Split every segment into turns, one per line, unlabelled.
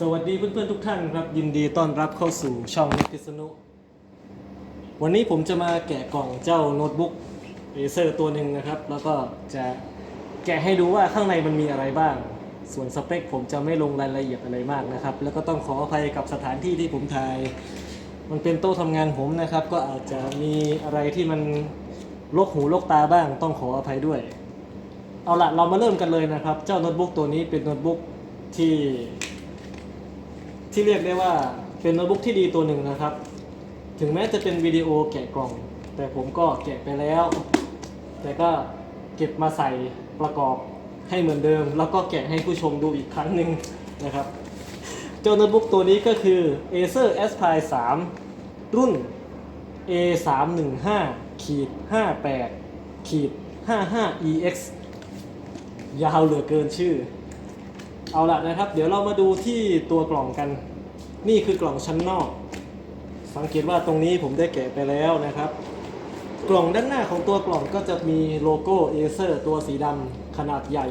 สวัสดีเพื่อนๆทุกท่านครับยินดีต้อนรับเข้าสู่ช่องนิกิสนุวันนี้ผมจะมาแกะกล่องเจ้าโน้ตบุ๊กเอเซอร์ตัวหนึ่งนะครับ แล้วก็จะแกะให้ดูว่าข้างในมันมีอะไรบ้าง ส่วนสเปคผมจะไม่ลงรายละเอียดอะไรมากนะครับ แล้วก็ต้องขออภัยกับสถานที่ที่ผมถ่าย มันเป็นโต๊ะทำงานผมนะครับ ก็อาจจะมีอะไรที่มันลกหูลกตาบ้าง ต้องขออภัยด้วย เอาละเรามาเริ่มกันเลยนะครับ เจ้าโน้ตบุ๊กตัวนี้เป็นโน้ตบุ๊กที่ ที่เรียกได้ว่าเป็นโน้ตบุ๊กที่ดีตัวหนึ่งนะครับ ถึงแม้จะเป็นวิดีโอแกะกล่อง แต่ผมก็แกะไปแล้ว แต่ก็เก็บมาใส่ประกอบให้เหมือนเดิม แล้วก็แกะให้ผู้ชมดูอีกครั้งหนึ่งนะครับเจ้าโน้ตบุ๊กตัวนี้ก็คือ Acer Aspire 3 รุ่น A315 ขีด58ขีด 55 EX ยาวเหลือเกินชื่อ เอาละนะครับ เดี๋ยวเรามาดูที่ตัวกล่องกัน นี่คือกล่องชั้นนอก สังเกตว่าตรงนี้ผมได้แกะไปแล้วนะครับ กล่องด้านหน้าของตัวกล่องก็จะมีโลโก้ Acer ตัวสีดำขนาดใหญ่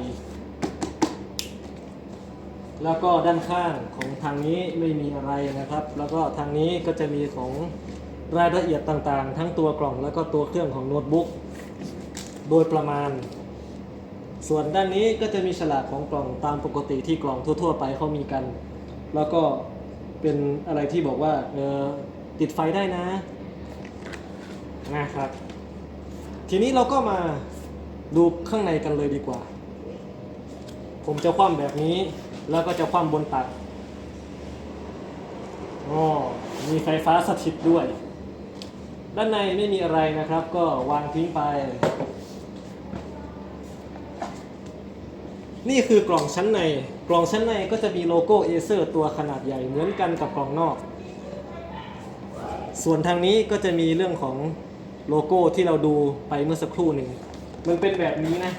แล้วก็ด้านข้างของทางนี้ไม่มีอะไรนะครับ แล้วก็ทางนี้ก็จะมีของรายละเอียดต่างๆ ทั้งตัวกล่องแล้วก็ตัวเครื่องของโน้ตบุ๊กโดยประมาณ ส่วนด้านนี้ก็จะมีฉลากของกล่องตามปกติที่กล่องทั่ว ๆ ไปเขามีกัน แล้วก็เป็นอะไรที่บอกว่าเออติดไฟได้นะนะครับ ทีนี้เราก็มาดูข้างในกันเลยดีกว่า ผมจะคว่ำแบบนี้ แล้วก็จะคว่ำบนตักอ๋อมีไฟฟ้าสถิตด้วย ด้านในไม่มีอะไรนะครับ ก็วางทิ้งไป นี่คือกล่องชั้นใน กล่องชั้นในก็จะมีโลโก้ Acer ตัวขนาดใหญ่เหมือนกันกับกล่องนอก ส่วนทางนี้ก็จะมีเรื่องของโลโก้ที่เราดูไปเมื่อสักครู่หนึ่ง มันเป็นแบบนี้นะ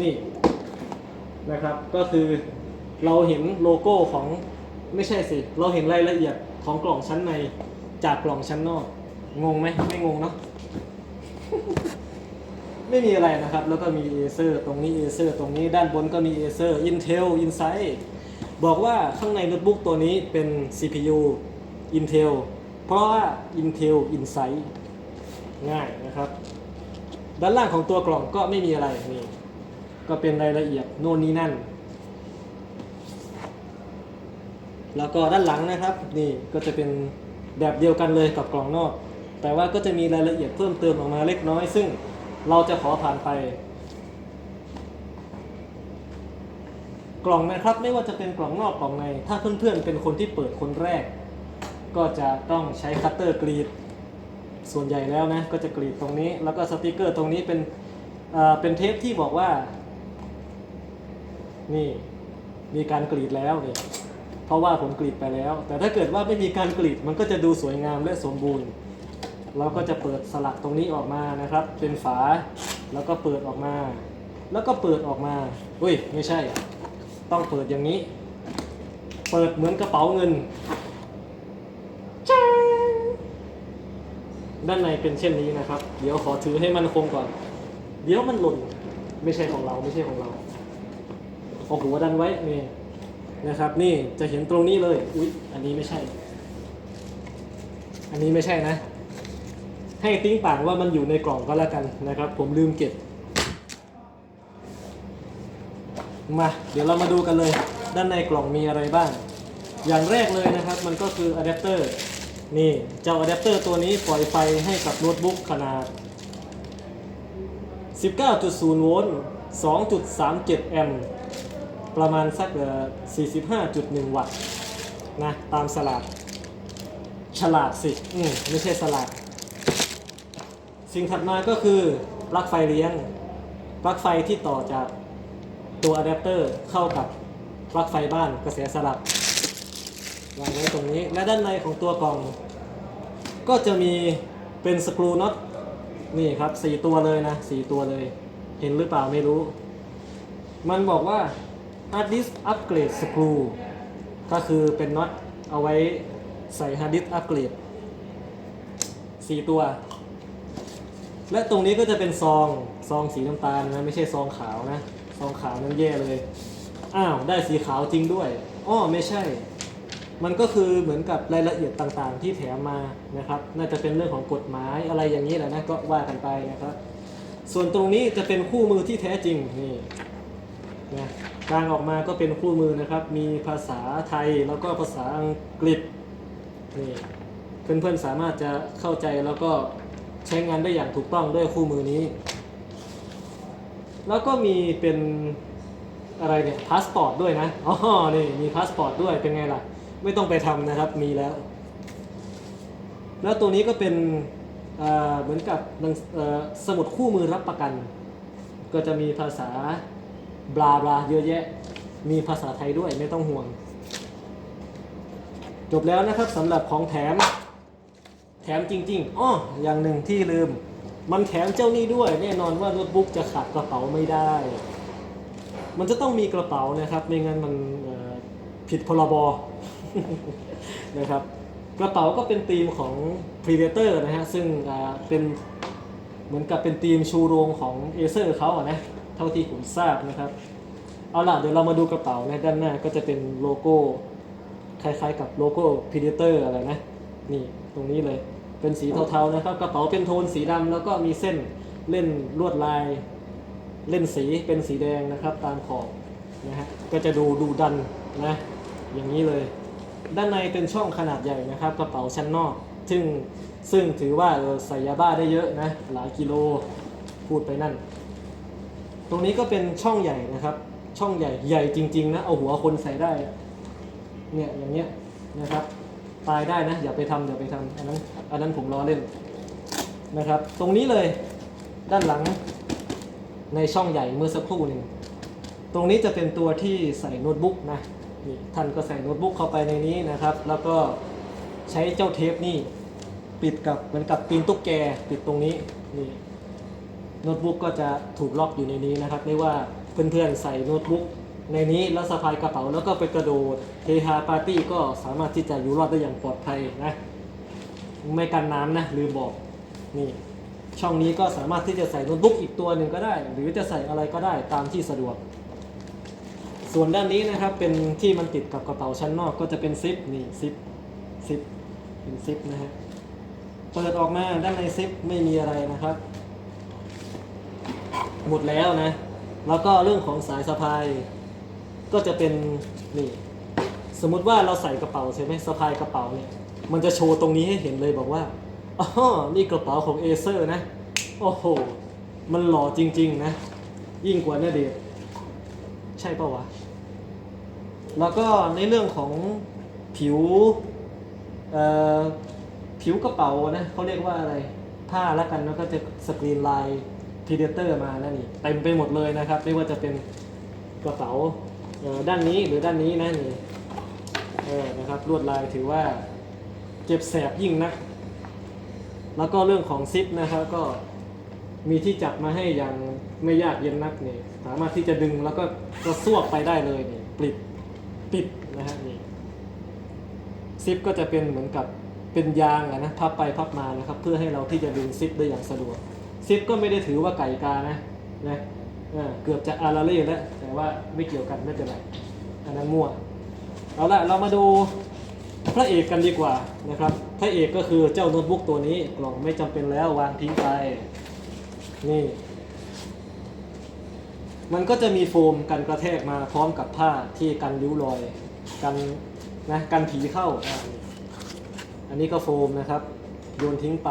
นี่นะครับ ก็คือเราเห็นโลโก้ของไม่ใช่สิ เราเห็นรายละเอียดของกล่องชั้นในจากกล่องชั้นนอก งงไหมไม่งงเนาะ ไม่มีอะไรนะครับ แล้วก็มี Acer ตรงนี้ Acer ตรงนี้ด้านบนก็มี Acer Intel Insight บอกว่าข้างในโน้ตบุ๊กตัวนี้เป็น CPU Intel เพราะว่า Intel Insight ง่ายนะครับ ด้านล่างของตัวกล่องก็ไม่มีอะไรนี่ก็เป็นรายละเอียดโน่นนี่นั่น แล้วก็ด้านหลังนะครับนี่ก็จะเป็นแบบเดียวกันเลยกับกล่องนอก แต่ว่าก็จะมีรายละเอียดเพิ่มเติมออกมาเล็กน้อยซึ่ง เราจะขอผ่านไป กล่องนะครับ ไม่ว่าจะเป็นกล่องนอกกล่องใน ถ้าเพื่อนๆเป็นคนที่เปิดคนแรก ก็จะต้องใช้คัตเตอร์กรีด ส่วนใหญ่แล้วนะ ก็จะกรีดตรงนี้ แล้วก็สติกเกอร์ตรงนี้เป็นเอ่อเป็นเทปที่บอกว่า นี่มีการกรีดแล้วนี่เพราะว่าผมกรีดไปแล้ว แต่ถ้าเกิดว่าไม่มีการกรีดมันก็จะดูสวยงามและสมบูรณ์ เราก็จะเปิดสลักตรงนี้ออกมานะครับ เป็นฝาแล้วก็เปิดออกมา แล้วก็เปิดออกมาอุ้ยไม่ใช่ ต้องเปิดอย่างนี้ เปิดเหมือนกระเป๋าเงินจ้าด้านในเป็นเช่นนี้นะครับ เดี๋ยวขอถือให้มันคงก่อน เดี๋ยวมันหล่นไม่ใช่ของเราไม่ใช่ของเราเอาหัวดันไว้นี่นะครับ นี่จะเห็นตรงนี้เลย อุ๊ยอันนี้ไม่ใช่ อันนี้ไม่ใช่นะ ให้ติ้งต่างว่ามันอยู่ในกล่องก็แล้วกันนะครับ ผมลืมเก็บ มาเดี๋ยวเรามาดูกันเลย ด้านในกล่องมีอะไรบ้าง อย่างแรกเลยนะครับ มันก็คืออะแดปเตอร์นี่เจ้าอะแดปเตอร์ตัวนี้ปล่อยไฟให้กับโน้ตบุ๊กขนาด 19.0 โวลต์ 2.37 แอมป์ประมาณสัก45.1 วัตต์นะตามสลากฉลาดสิ อืมไม่ใช่สลาก สิ่งถัดมาก็คือปลั๊กไฟเลี้ยง ปลั๊กไฟที่ต่อจากตัวอะแดปเตอร์เข้ากับปลั๊กไฟบ้านกระแสสลับวางไว้ตรงนี้ และด้านในของตัวกล่อง ก็จะมีเป็นสกรูน็อตนี่ครับสี่ตัวเลยนะสี่ตัวเลย เห็นหรือเปล่าไม่รู้ มันบอกว่า hard disk upgrade screw ก็คือเป็นน็อตเอาไว้ใส่ hard disk upgrade สี่ตัว และตรงนี้ก็จะเป็นซองซองสีน้ำตาลนะไม่ใช่ซองขาวนะซองขาวนั้นแย่เลย อ้าวได้สีขาวจริงด้วยอ้อไม่ใช่ มันก็คือเหมือนกับรายละเอียดต่างๆ ที่แถมมานะครับ น่าจะเป็นเรื่องของกฎหมายอะไรอย่างนี้แหละนะก็ว่ากันไปนะครับ ส่วนตรงนี้จะเป็นคู่มือที่แท้จริงนี่นะการออกมาก็เป็นคู่มือนะครับ มีภาษาไทยแล้วก็ภาษาอังกฤษนี่เพื่อนๆสามารถจะเข้าใจแล้วก็ ใช้งานได้อย่างถูกต้องด้วยคู่มือนี้ แล้วก็มีเป็นอะไรเนี่ยพาสปอร์ตด้วยนะอ๋อนี่มีพาสปอร์ตด้วยเป็นไงล่ะ ไม่ต้องไปทำนะครับมีแล้ว แล้วตัวนี้ก็เป็นเหมือนกับสมุดคู่มือรับประกัน ก็จะมีภาษาบลาบลาเยอะแยะ มีภาษาไทยด้วยไม่ต้องห่วง จบแล้วนะครับสำหรับของแถม แถมจริงๆอ้ออย่างหนึ่งที่ลืม มันแถมเจ้านี้ด้วย แน่นอนว่าโน้ตบุ๊กจะขาดกระเป๋าไม่ได้ มันจะต้องมีกระเป๋านะครับ ไม่งั้นมันผิดพรบนะครับ กระเป๋าก็เป็นธีมของ Predator นะฮะ ซึ่งเป็นเหมือนกับเป็นธีมชูโรงของ Acer เขาอะนะ เท่าที่ผมทราบนะครับ เอาล่ะ เดี๋ยวเรามาดูกระเป๋านะด้านหน้าก็จะเป็นโลโก้ คล้ายๆกับโลโก้ Predator อะไรนะ นี่ตรงนี้เลย เป็นสีเทาๆนะครับ กระเป๋าเป็นโทนสีดำแล้วก็มีเส้นเล่นลวดลาย เล่นสีเป็นสีแดงนะครับ ตามขอบนะฮะก็จะดูดูดันนะอย่างนี้เลย ด้านในเป็นช่องขนาดใหญ่นะครับ กระเป๋าชั้นนอก ซึ่งซึ่งถือว่าใส่ยาบ้าได้เยอะนะหลายกิโลพูดไปนั่น ตรงนี้ก็เป็นช่องใหญ่นะครับ ช่องใหญ่ใหญ่จริง ๆ นะ เอาหัวคนใส่ได้เนี่ยอย่างเงี้ยนะครับ ตายได้นะ อย่าไปทำอย่าไปทำอันนั้นอันนั้นผมล้อเล่นนะครับ ตรงนี้เลยด้านหลังในช่องใหญ่เมื่อสักครู่หนึ่งตรงนี้จะเป็นตัวที่ใส่โน้ตบุ๊กนะนี่ท่านก็ใส่โน้ตบุ๊กเข้าไปในนี้นะครับ แล้วก็ใช้เจ้าเทปนี่ปิดกับเหมือนกับตีนตุ๊กแกปิดตรงนี้นี่โน้ตบุ๊กก็จะถูกล็อกอยู่ในนี้นะครับไม่ว่าเพื่อนๆใส่โน้ตบุ๊ก ในนี้แล้วสะพายกระเป๋าแล้วก็ไปกระโดดเฮฮาปาร์ตี้ก็สามารถที่จะอยู่รอดได้อย่างปลอดภัยนะ ไม่กันน้ำนะลืมบอกนี่ช่องนี้ก็สามารถที่จะใส่โน้ตบุ๊กอีกตัวหนึ่งก็ได้ หรือจะใส่อะไรก็ได้ตามที่สะดวก ส่วนด้านนี้นะครับเป็นที่มันติดกับกระเป๋าชั้นนอกก็จะเป็นซิปนี่ซิปซิปเป็นซิปนะฮะเปิดออกมาด้านในซิปไม่มีอะไรนะครับ หมดแล้วนะ แล้วก็เรื่องของสายสะพาย ก็จะเป็นนี่สมมุติว่าเราใส่กระเป๋าใช่ไหมสะพายกระเป๋าเนี่ยมันจะโชว์ตรงนี้ให้เห็นเลยบอกว่าอ๋อนี่กระเป๋าของเอเซอร์นะโอ้โหมันหล่อจริง ๆ นะ ยิ่งกว่านื้อเดชใช่ปะวะ แล้วก็ในเรื่องของผิวผิวกระเป๋านะเขาเรียกว่าอะไรผ้าแล้วกันแล้วก็จะสกรีนลายพีเดเตอร์มานั่นนี่เต็มไปหมดเลยนะครับ ไม่ว่าจะเป็นกระเป๋า ด้านนี้หรือด้านนี้นะนี่เออนะครับลวดลายถือว่าเจ็บแสบยิ่งนะแล้วก็เรื่องของซิปนะครับก็มีที่จับมาให้อย่างไม่ยากเย็นนักนี่สามารถที่จะดึงแล้วก็กระซวกไปได้เลยนี่ปิดปิดนะฮะนี่ซิปก็จะเป็นเหมือนกับเป็นยางอะนะพับไปพับมานะครับ เพื่อให้เราที่จะดึงซิปได้อย่างสะดวกซิปก็ไม่ได้ถือว่าไก่กานะนะ เกือบจะอาราเล่แล้วแต่ว่าไม่เกี่ยวกันไม่เป็นไรอันนั้นมั่วเอาละเรามาดูพระเอกกันดีกว่านะครับ พระเอกก็คือเจ้าโน้ตบุ๊กตัวนี้กล่องไม่จำเป็นแล้ววางทิ้งไปนี่ มันก็จะมีโฟมกันกระแทกมาพร้อมกับผ้าที่กันริ้วรอยกันนะกันผีเข้าอะอันนี้ก็โฟมนะครับ โยนทิ้งไป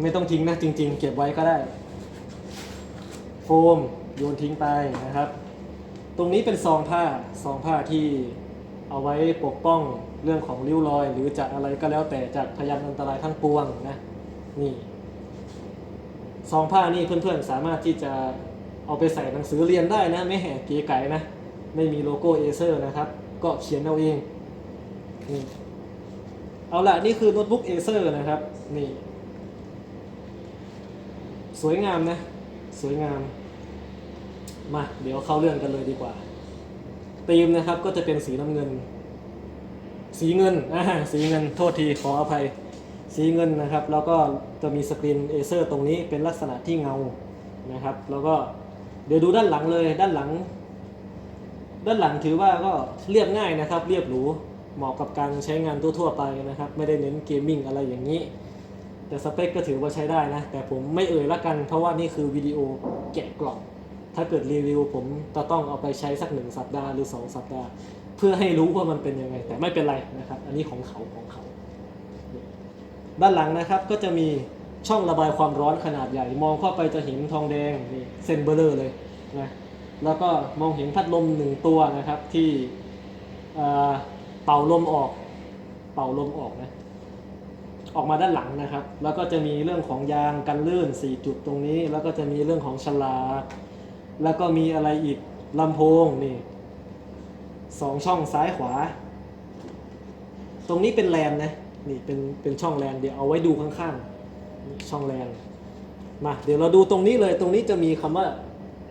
ไม่ต้องทิ้งนะจริง ๆ เก็บไว้ก็ได้ โฟมโยนทิ้งไปนะครับ ตรงนี้เป็นซองผ้าซองผ้าที่เอาไว้ปกป้องเรื่องของริ้วรอย หรือจากอะไรก็แล้วแต่จากพยานอันตรายทั้งปวงนะนี่ซองผ้านี่เพื่อนๆสามารถที่จะเอาไปใส่หนังสือเรียนได้นะ ไม่แหกเก๋ไก่นะ ไม่มีโลโก้เอเซอร์นะครับ ก็เขียนเอาเองนี่เอาละนี่คือโน้ตบุ๊กเอเซอร์นะครับ นี่ สวยงามนะ สวยงาม มาเดี๋ยวเข้าเรื่องกันเลยดีกว่าธีมนะครับก็จะเป็นสีน้ำเงิน สีเงินอ่าสีเงินโทษทีขออภัย สีเงินนะครับ แล้วก็จะมีสกรีนเอเซอร์ตรงนี้เป็นลักษณะที่เงานะครับ แล้วก็เดี๋ยวดูด้านหลังเลยด้านหลัง ด้านหลังถือว่าก็เรียบง่ายนะครับ เรียบหรูเหมาะกับการใช้งานทั่วๆไปนะครับ ไม่ได้เน้นเกมมิ่งอะไรอย่างนี้ แต่สเปคก็ถือว่าใช้ได้นะ แต่ผมไม่เอ่ยละกัน เพราะว่านี่คือวิดีโอแกะกล่อง ถ้าเกิดรีวิวผมจะต้องเอาไปใช้สักหนึ่งสัปดาห์หรือสองสัปดาห์ เพื่อให้รู้ว่ามันเป็นยังไง แต่ไม่เป็นไรนะครับ อันนี้ของเขาของเขา ด้านหลังนะครับก็จะมีช่องระบายความร้อนขนาดใหญ่ มองเข้าไปจะเห็นทองแดงนี่เส้นเบลเลอร์เลยนะแล้วก็มองเห็นพัดลมหนึ่งตัวนะครับที่เอ่อเป่าลมออก เป่าลมออกนะ ออกมาด้านหลังนะครับ แล้วก็จะมีเรื่องของยางกันลื่น 4 จุดตรงนี้ แล้วก็จะมีเรื่องของฉลากแล้วก็มีอะไรอีกลำโพงนี่สองช่องซ้ายขวา ตรงนี้เป็นแลนนะนี่เป็นเป็นช่องแลนเดี๋ยวเอาไว้ดูข้างๆ ช่องแลนมาเดี๋ยวเราดูตรงนี้เลยตรงนี้จะมีคำว่า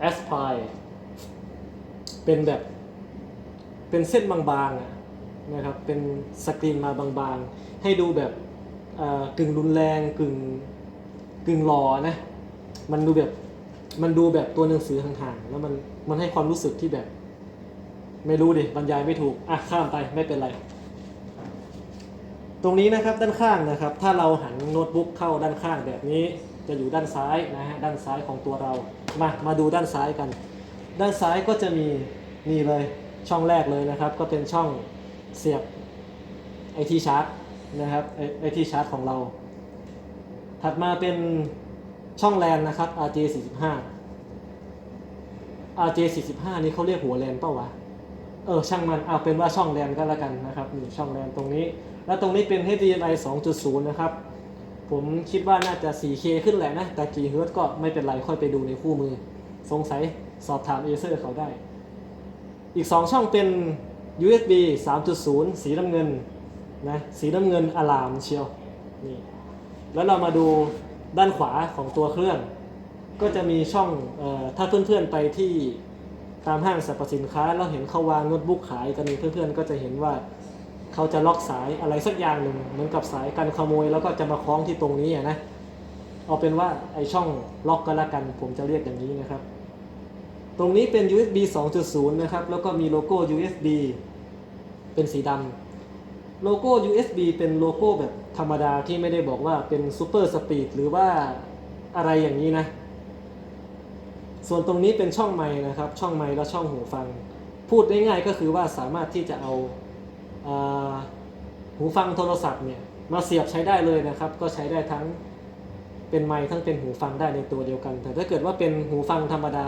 aspire เป็นแบบเป็นเส้นบางๆนะครับเป็นสกรีนมาบางๆ ให้ดูแบบ กึ่งรุนแรงกึ่งกึ่งหลอนะ มันดูแบบมันดูแบบตัวหนังสือห่างๆแล้วมันมันให้ความรู้สึกที่แบบ ไม่รู้ดิบรรยายไม่ถูกอะข้ามไปไม่เป็นไร ตรงนี้นะครับด้านข้างนะครับ ถ้าเราหันโน้ตบุ๊กเข้าด้านข้างแบบนี้จะอยู่ด้านซ้ายนะฮะด้านซ้ายของตัวเรามามาดูด้านซ้ายกัน ด้านซ้ายก็จะมีนี่เลยช่องแรกเลยนะครับ ก็เป็นช่องเสียบไอทีชาร์จ นะครับไอที่ชาร์จของเรา ถัดมาเป็นช่องแลนนะครับ RJ45 RJ45 นี่เขาเรียกหัวแลนเปล่าวะ เออช่างมันเอาเป็นว่าช่องแลนก็แล้วกันนะครับนี่ช่องแลนตรงนี้ แล้วตรงนี้เป็น HDMI 2.0 นะครับ ผมคิดว่าน่าจะ 4K ขึ้นแหละนะ แต่กี่เฮิร์ตก็ไม่เป็นไรค่อยไปดูในคู่มือ สงสัยสอบถามเอเซอร์เขาได้ อีก 2 ช่องเป็น USB 3.0 สีน้ำเงิน นะสีน้ำเงินอลามเชียวนี่แล้วเรามาดูด้านขวาของตัวเครื่อง ก็จะมีช่องออถ้าเพื่อนๆไปที่ตามห้างสรรพสินค้าแล้วเห็นเขาวางโน้ตบุ๊กขายกันเพื่อนๆก็จะเห็นว่าเขาจะล็อกสายอะไรสักอย่างหนึ่งเหมือนกับสายกันขโมย แล้วก็จะมาคล้องที่ตรงนี้นะเอาเป็นว่าไอช่องล็อกก็แล้วกันผมจะเรียกอย่างนี้นะครับ ตรงนี้เป็น USB 2.0 นะครับ แล้วก็มีโลโก้ USB เป็นสีดำ โลโก้ USB เป็นโลโก้แบบธรรมดาที่ไม่ได้บอกว่าเป็น Super Speed หรือว่าอะไรอย่างนี้นะ ส่วนตรงนี้เป็นช่องไมค์นะครับ ช่องไมค์และช่องหูฟัง พูดง่ายๆก็คือว่าสามารถที่จะเอาอาหูฟังโทรศัพท์เนี่ยมาเสียบใช้ได้เลยนะครับ ก็ใช้ได้ทั้งเป็นไมค์ทั้งเป็นหูฟังได้ในตัวเดียวกัน แต่ถ้าเกิดว่าเป็นหูฟังธรรมดา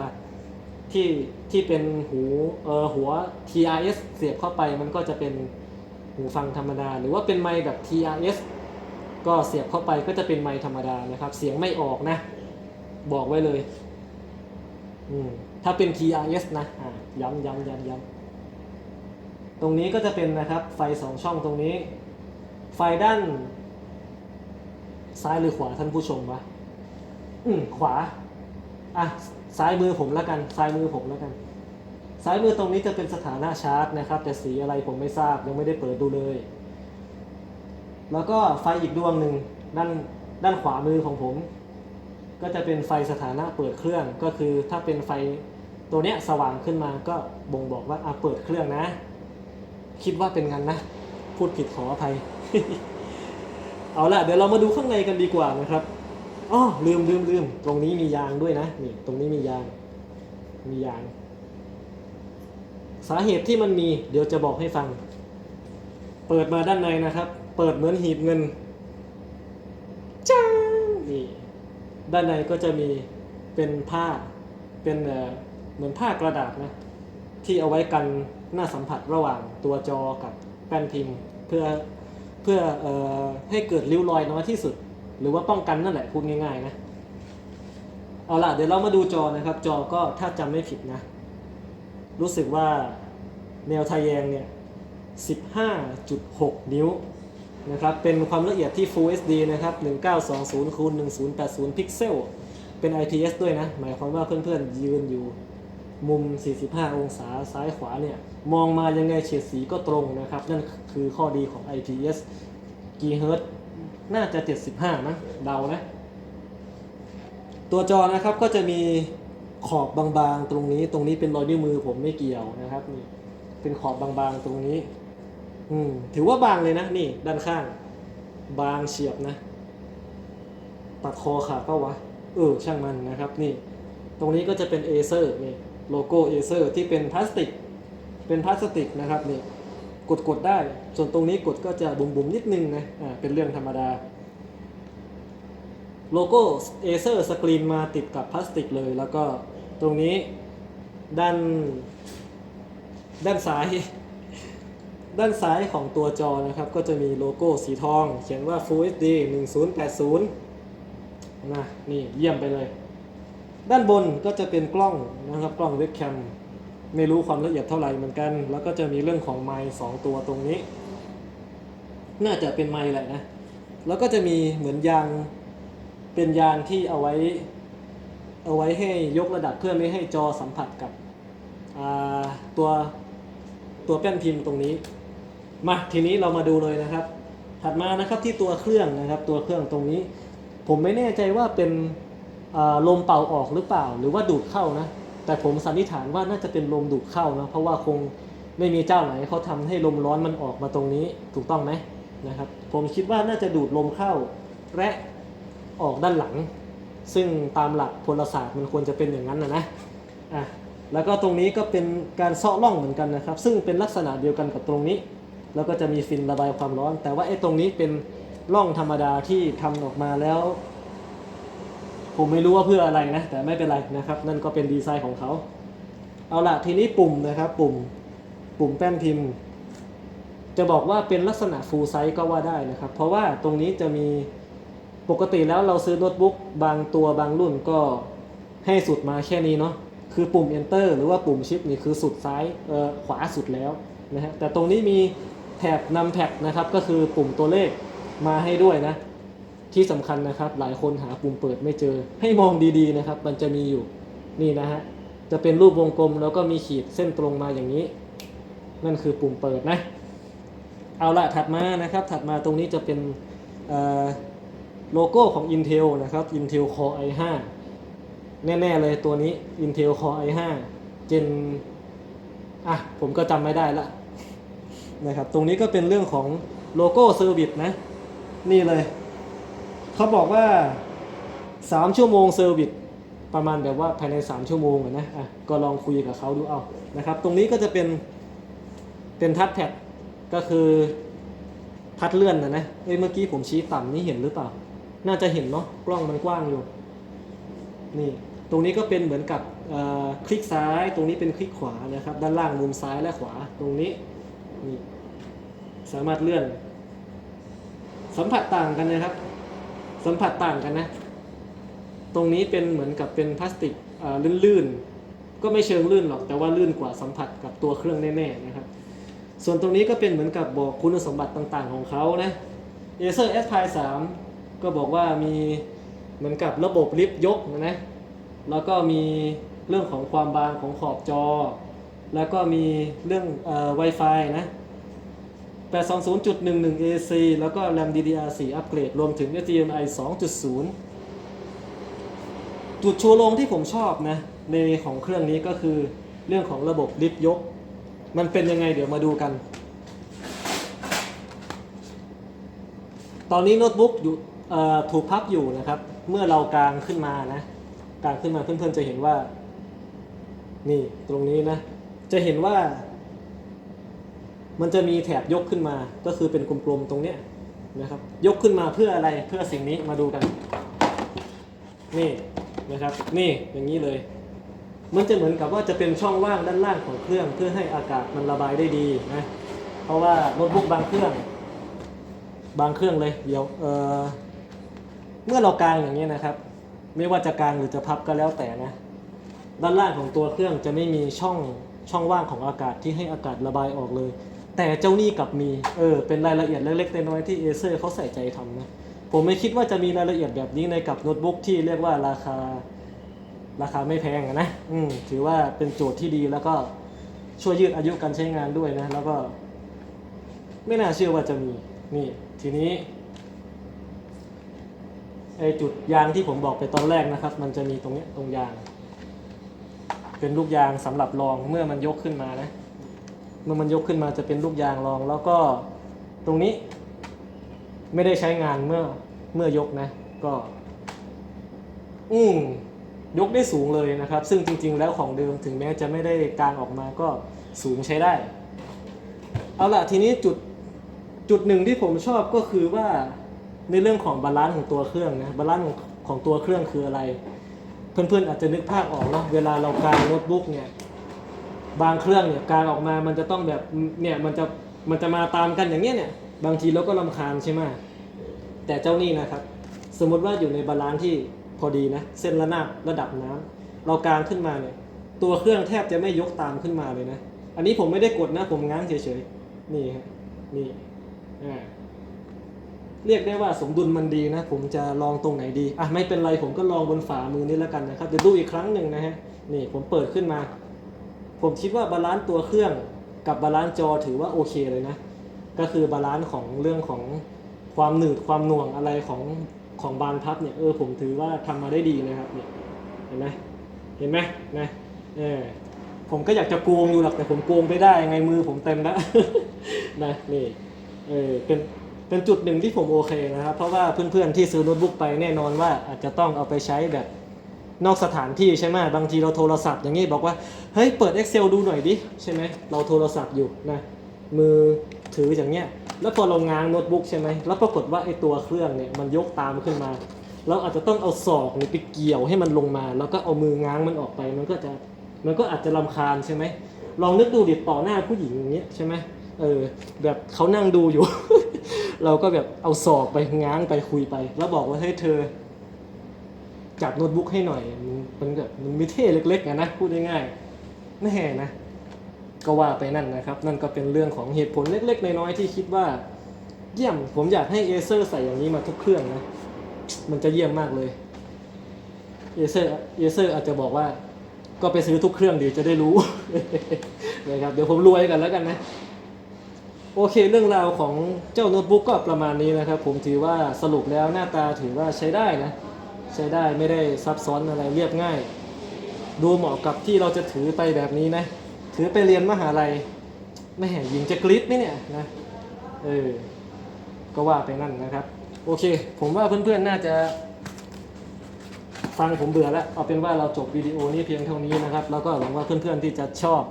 ที่ที่เป็นหูเออหัว TRS เสียบเข้าไปมันก็จะเป็น หูฟังธรรมดา หรือว่าเป็นไมค์แบบ TRS ก็เสียบเข้าไปก็จะเป็นไมค์ธรรมดานะครับ เสียงไม่ออกนะ บอกไว้เลยอืมถ้าเป็น TRS นะอ่าย้ำย้ำย้ำย้ำตรงนี้ก็จะเป็นนะครับ ไฟสองช่องตรงนี้ ไฟด้าน ซ้ายหรือขวาท่านผู้ชมวะอืมขวา อะ ซ้ายมือผมแล้วกัน ซ้ายมือผมแล้วกัน ซ้ายมือตรงนี้จะเป็นสถานะชาร์จนะครับ แต่สีอะไรผมไม่ทราบยังไม่ได้เปิดดูเลย แล้วก็ไฟอีกดวงหนึ่งด้านด้านขวามือของผม ก็จะเป็นไฟสถานะเปิดเครื่องก็คือถ้าเป็นไฟตัวเนี้ยสว่างขึ้นมาก็บ่งบอกว่าอะเปิดเครื่องนะ คิดว่าเป็นงั้นนะ พูดผิดขออภัย เอาละเดี๋ยวเรามาดูข้างในกันดีกว่านะครับอ๋อลืมลืมลืมตรงนี้มียางด้วยนะนี่ตรงนี้มียาง มียาง สาเหตุที่มันมีเดี๋ยวจะบอกให้ฟัง เปิดมาด้านในนะครับ เปิดเหมือนหีบเงินจ้านี่ด้านในก็จะมีเป็นผ้าเป็นเหมือนผ้ากระดาษนะที่เอาไว้กันหน้าสัมผัสระหว่างตัวจอกับแป้นพิมพ์เพื่อเพื่อเอ่อให้เกิดริ้วรอยน้อยที่สุด หรือว่าป้องกันนั่นแหละพูดง่ายๆนะเอาล่ะเดี๋ยวเรามาดูจอนะครับ จอก็ถ้าจำไม่ผิดนะ รู้สึกว่าแนวทะแยงเนี่ย 15.6 นิ้วนะครับเป็นความละเอียดที่ Full HD นะครับ 1920คูณ1080 พิกเซล เป็น IPS ด้วยนะ หมายความว่าเพื่อนๆ ยืนอยู่มุม 45 องศาซ้ายขวาเนี่ย มองมายังไงเฉดสีก็ตรงนะครับ นั่นคือข้อดีของ IPS กี่เฮิร์ตซ์น่าจะ 75นะเดานะ ตัวจอนะครับก็จะมี ขอบบางๆตรงนี้ ตรงนี้เป็นรอยนิ้วมือผมไม่เกี่ยวนะครับนี่เป็นขอบบางๆตรงนี้ อืมถือว่าบางเลยนะนี่ ด้านข้าง บางเฉียบนะ ตัดคอขาดเปล่าวะเออช่างมันนะครับนี่ ตรงนี้ก็จะเป็นเอเซอร์นี่โลโก้เอเซอร์ที่เป็นพลาสติก เป็นพลาสติกนะครับนี่กดกดได้ ส่วนตรงนี้กดก็จะบุ๋มบุ๋มๆนิดนึงนะอ่าเป็นเรื่องธรรมดา โลโก้เอเซอร์สกรีนมาติดกับพลาสติกเลย แล้วก็ ตรงนี้ด้านด้านซ้าย ด้านซ้ายของตัวจอนะครับ ก็จะมีโลโก้สีทอง เขียนว่า Full HD 1080นะนี่เยี่ยมไปเลย ด้านบนก็จะเป็นกล้องนะครับ กล้องเว็บแคมไม่รู้ความละเอียดเท่าไหร่เหมือนกัน แล้วก็จะมีเรื่องของไมค์สองตัวตรงนี้ น่าจะเป็นไมค์แหละนะ แล้วก็จะมีเหมือนยางเป็นยางที่เอาไว้ เอาไว้ให้ยกระดับเพื่อไม่ให้จอสัมผัสกับตัวตัวแป้นพิมพ์ตรงนี้ มาทีนี้เรามาดูเลยนะครับ ถัดมานะครับที่ตัวเครื่องนะครับ ตัวเครื่องตรงนี้ ผมไม่แน่ใจว่าเป็นลมเป่าออกหรือเปล่า หรือว่าดูดเข้านะ แต่ผมสันนิษฐานว่าน่าจะเป็นลมดูดเข้านะเพราะว่าคงไม่มีเจ้าไหนเขาทำให้ลมร้อนมันออกมาตรงนี้ถูกต้องไหมนะครับ ผมคิดว่าน่าจะดูดลมเข้าและออกด้านหลัง ซึ่งตามหลักพลศาสตร์มันควรจะเป็นอย่างนั้นนะนะอะแล้วก็ตรงนี้ก็เป็นการเซาะร่องเหมือนกันนะครับ ซึ่งเป็นลักษณะเดียวกันกับตรงนี้ แล้วก็จะมีฟินระบายความร้อน แต่ว่าไอ้ตรงนี้เป็นร่องธรรมดาที่ทำออกมาแล้ว ผมไม่รู้ว่าเพื่ออะไรนะ แต่ไม่เป็นไรนะครับ นั่นก็เป็นดีไซน์ของเขา เอาละทีนี้ปุ่มนะครับ ปุ่มปุ่มแป้นพิมพ์ จะบอกว่าเป็นลักษณะ full size ก็ว่าได้นะครับ เพราะว่าตรงนี้จะมี ปกติแล้วเราซื้อโน้ตบุ๊กบางตัวบางรุ่นก็ให้สุดมาแค่นี้เนาะคือปุ่ม enter หรือว่าปุ่มชิปนี่คือสุดซ้ายเอ่อขวาสุดแล้วนะฮะแต่ตรงนี้มีแถบนำแท็บนะครับก็คือปุ่มตัวเลขมาให้ด้วยนะ ที่สำคัญนะครับหลายคนหาปุ่มเปิดไม่เจอ ให้มองดีๆนะครับ มันจะมีอยู่นี่นะฮะจะเป็นรูปวงกลมแล้วก็มีขีดเส้นตรงมาอย่างนี้ นั่นคือปุ่มเปิดนะ เอาละถัดมานะครับ ถัดมาตรงนี้จะเป็นเอ่อ โลโก้ของ Intel นะครับ Intel Core i5 แน่ ๆ เลยตัวนี้ Intel Core i5 Gen อะ ผมก็จำไม่ได้ละนะครับ ตรงนี้ก็เป็นเรื่องของโลโก้เซอร์วิสนะ นี่เลย เขาบอกว่า 3 ชั่วโมงเซอร์วิสประมาณแบบว่าภายใน 3 ชั่วโมงอะนะอะก็ลองคุยกับเขาดูเอานะครับ ตรงนี้ก็จะเป็นเป็นทัชแพดก็คือทัดเลื่อนนะนะเอ้ยเมื่อกี้ผมชี้ต่ำนี่เห็นหรือเปล่า น่าจะเห็นเนาะกล้องมันกว้างอยู่นี่ตรงนี้ก็เป็นเหมือนกับคลิกซ้าย ตรงนี้เป็นคลิกขวานะครับ ด้านล่างมุมซ้ายและขวาตรงนี้นี่สามารถเลื่อน สัมผัสต่างกันนะครับ สัมผัสต่างกันนะ ตรงนี้เป็นเหมือนกับเป็นพลาสติกลื่นๆ ก็ไม่เชิงลื่นหรอกแต่ว่าลื่นกว่าสัมผัสกับตัวเครื่องแน่ๆนะครับ ส่วนตรงนี้ก็เป็นเหมือนกับบอกคุณสมบัติต่างๆของเขานะ Acer S Pi 3 ก็บอกว่ามีเหมือนกับระบบลิฟต์ยกนะแล้วก็มีเรื่องของความบางของขอบจอ แล้วก็มีเรื่องเอ่อ Wi-Fi นะ 820.11 AC แล้วก็ RAM DDR4 อัปเกรด รวมถึง HDMI 2.0 จุดชูโรงที่ผมชอบนะ ในของเครื่องนี้ก็คือเรื่องของระบบลิฟต์ยก มันเป็นยังไงเดี๋ยวมาดูกัน ตอนนี้โน้ตบุ๊กอยู่ ถูกพับอยู่นะครับ เมื่อเรากางขึ้นมานะกางขึ้นมาเพื่อนๆจะเห็นว่า นี่ตรงนี้นะ จะเห็นว่า มันจะมีแถบยกขึ้นมา ก็คือเป็นกลมๆตรงเนี้ยนะครับ ยกขึ้นมาเพื่ออะไรเพื่อสิ่งนี้มาดูกัน นี่นะครับ นี่อย่างนี้เลย มันจะเหมือนกับว่าจะเป็นช่องว่างด้านล่างของเครื่อง เพื่อให้อากาศมันระบายได้ดีนะเพราะว่าโน้ตบุ๊กบางเครื่อง บางเครื่องเลย เดี๋ยวเออ เมื่อเรากางอย่างนี้นะครับ ไม่ว่าจะกางหรือจะพับก็แล้วแต่นะ ด้านล่างของตัวเครื่องจะไม่มีช่องช่องว่างของอากาศที่ให้อากาศระบายออกเลย แต่เจ้านี่กลับมีเออเป็นรายละเอียดเล็กๆน้อยๆที่เอเซอร์เขาใส่ใจทำนะผมไม่คิดว่าจะมีรายละเอียดแบบนี้ในกับโน้ตบุ๊กที่เรียกว่าราคาราคาไม่แพงนะอืมถือว่าเป็นโจทย์ที่ดีแล้วก็ช่วยยืดอายุการใช้งานด้วยนะ แล้วก็ ไม่น่าเชื่อว่าจะมีนี่ ทีนี้ ไอจุดยางที่ผมบอกไปตอนแรกนะครับ มันจะมีตรงนี้ตรงยาง เป็นลูกยางสำหรับรองเมื่อมันยกขึ้นมานะ เมื่อมันยกขึ้นมาจะเป็นลูกยางรอง แล้วก็ตรงนี้ไม่ได้ใช้งานเมื่อเมื่อยกนะ ก็ อืมยกได้สูงเลยนะครับ ซึ่งจริง ๆ แล้วของเดิมถึงแม้จะไม่ได้กางออกมาก็สูงใช้ได้ เอาล่ะทีนี้จุดจุดหนึ่งที่ผมชอบก็คือว่า ในเรื่องของบาลานซ์ของตัวเครื่องนะบาลานซ์ของของตัวเครื่องคืออะไร เพื่อนๆอาจจะนึกภาพออกเนาะเวลาเรากางโน้ตบุ๊กเนี่ยบางเครื่องเนี่ยการออกมามันจะต้องแบบเนี่ยมันจะมันจะมาตามกันอย่างเงี้ยเนี่ยบางทีเราก็ลำคาญใช่ไหมแต่เจ้านี่นะครับ สมมติว่าอยู่ในบาลานซ์ที่พอดีนะเส้นระนาบระดับน้ำเรากางขึ้นมาเนี่ยตัวเครื่องแทบจะไม่ยกตามขึ้นมาเลยนะ อันนี้ผมไม่ได้กดนะผมง้างเฉยๆนี่ฮะนี่อ่า เรียกได้ว่าสมดุลมันดีนะ ผมจะลองตรงไหนดีอะไม่เป็นไรผมก็ลองบนฝ่ามือนี่แล้วกันนะครับเดี๋ยวดูอีกครั้งหนึ่งนะฮะนี่ผมเปิดขึ้นมา ผมคิดว่าบาลานซ์ตัวเครื่องกับบาลานซ์จอถือว่าโอเคเลยนะ ก็คือบาลานซ์ของเรื่องของความหนืดความหน่วงอะไรของของบานพับเนี่ยเออผมถือว่าทำมาได้ดีนะครับเนี่ยเห็นไหมเห็นไหมนะเออผมก็อยากจะโกงอยู่หรอกแต่ผมโกงไม่ได้ไงมือผมเต็มแล้วนะนี่เออเป็น เป็นจุดหนึ่งที่ผมโอเคนะครับ เพราะว่าเพื่อนๆที่ซื้อโน้ตบุ๊กไปแน่นอนว่าอาจจะต้องเอาไปใช้แบบนอกสถานที่ใช่ไหมบางทีเราโทรศัพท์อย่างนี้บอกว่าเฮ้ยเปิด Excel ดูหน่อยดิใช่ไหมเราโทรศัพท์อยู่นะมือถืออย่างเงี้ยแล้วพอเราง้างโน้ตบุ๊กใช่ไหมแล้วปรากฏว่าไอ้ตัวเครื่องเนี่ยมันยกตามขึ้นมาเราอาจจะต้องเอาศอกเนี่ยไปเกี่ยวให้มันลงมา แล้วก็เอามือง้างมันออกไป มันก็จะมันก็อาจจะรำคาญใช่ไหมลองนึกดูดิต่อหน้าผู้หญิงอย่างเงี้ยใช่ไหมเออแบบเขานั่งดูอยู่ เราก็แบบเอาศอกไปง้างไปคุยไป แล้วบอกว่าเฮ้ยเธอ จับโน้ตบุ๊กให้หน่อย มันมันแบบมันมีเท่เล็กๆอะนะพูดง่ายๆไม่แห่นะ ก็ว่าไปนั่นนะครับ นั่นก็เป็นเรื่องของเหตุผลเล็กๆน้อยๆที่คิดว่า เยี่ยมผมอยากให้เอเซอร์ใส่อย่างนี้มาทุกเครื่องนะ มันจะเยี่ยมมากเลยเอเซอร์เอเซอร์อาจจะบอกว่า ก็ไปซื้อทุกเครื่องดีจะได้รู้นะครับเดี๋ยวผมรวยกันแล้วกันนะ โอเคเรื่องราวของเจ้าโน้ตบุ๊กก็ประมาณนี้นะครับ ผมถือว่าสรุปแล้วหน้าตาถือว่าใช้ได้นะ ใช้ได้ไม่ได้ซับซ้อนอะไรเรียบง่าย ดูเหมาะกับที่เราจะถือไปแบบนี้นะ ถือไปเรียนมหาลัยไม่เห็นยิงจะกรี๊ดไหมเนี่ยนะเออก็ว่าไปนั่นนะครับ โอเค ผมว่าเพื่อนๆน่าจะฟังผมเบื่อแล้ว เอาเป็นว่าเราจบวิดีโอนี้เพียงเท่านี้นะครับ แล้วก็หวังว่าเพื่อนๆที่จะชอบ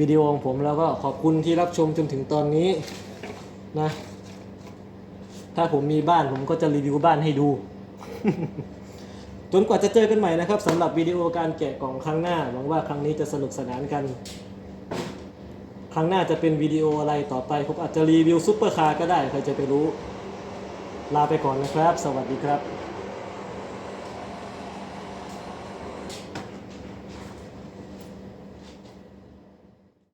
วิดีโอของผมแล้วก็ขอบคุณที่รับชมจนถึงตอนนี้นะ ถ้าผมมีบ้านผมก็จะรีวิวบ้านให้ดู จนกว่าจะเจอกันใหม่นะครับสำหรับวิดีโอการแกะกล่องครั้งหน้าหวังว่าครั้งนี้จะสนุกสนานกัน ครั้งหน้าจะเป็นวิดีโออะไรต่อไปผมอาจจะรีวิวซุปเปอร์คาร์ก็ได้ใครจะไปรู้ ลาไปก่อนนะครับ สวัสดีครับ